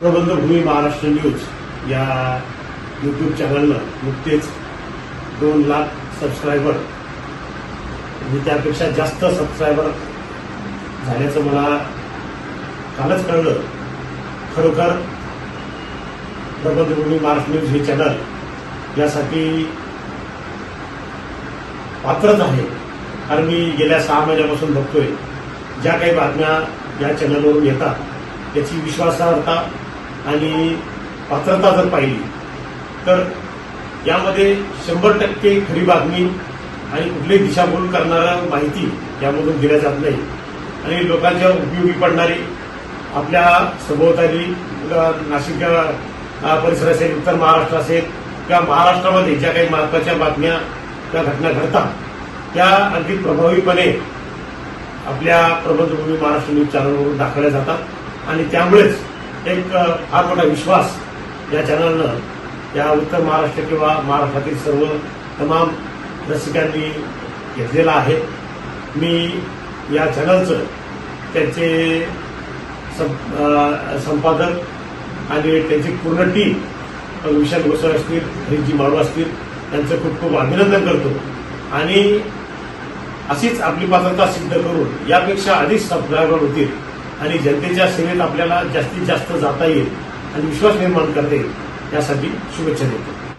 प्रबंधभूमी Maharashtra news या YouTube चॅनलनं नुकतेच दोन लाख सबस्क्रायबर आणि त्यापेक्षा जास्त सबस्क्रायबर झाल्याचं मला कालच कळलं. खरोखर प्रबंधभूमी महाराष्ट्र न्यूज हे चॅनल यासाठी पात्रच आहे. कारण मी गेल्या सहा महिन्यापासून बघतोय ज्या काही बातम्या या चॅनलवरून येतात त्याची विश्वासार्हता आणि पात्रता जर पाहिली तर यामध्ये शंभर टक्के खरी बातमी आणि कुठलीही दिशाभूल करणारं माहिती यामधून दिल्या जात नाही. आणि लोकांच्या उपयोगी पडणारी आपल्या सभोवताली नाशिक परिसर असेल उत्तर महाराष्ट्र असेल किंवा महाराष्ट्रामध्ये ज्या काही महत्त्वाच्या बातम्या त्या घटना घडतात त्या अगदी प्रभावीपणे आपल्या प्रबंधभूमी महाराष्ट्र न्यूज चॅनलवरून दाखवल्या जातात. आणि त्यामुळेच एक फार मोठा विश्वास या चॅनलनं या उत्तर महाराष्ट्र किंवा महाराष्ट्रातील सर्व तमाम रसिकांनी घेतलेला आहे. मी या चॅनलचं त्यांचे संपादक आणि त्यांची पूर्ण टीम विशाल गोसावी असतील हरिजी माळू असतील त्यांचं खूप खूप अभिनंदन करतो. आणि अशीच आपली पात्रता सिद्ध करून यापेक्षा अधिक सबस्क्रायबर होतील. आणि जनतेच्या सेवेत आपल्याला जास्तीत जास्त जाता येईल आणि विश्वास निर्माण करता येईल यासाठी शुभेच्छा देतो.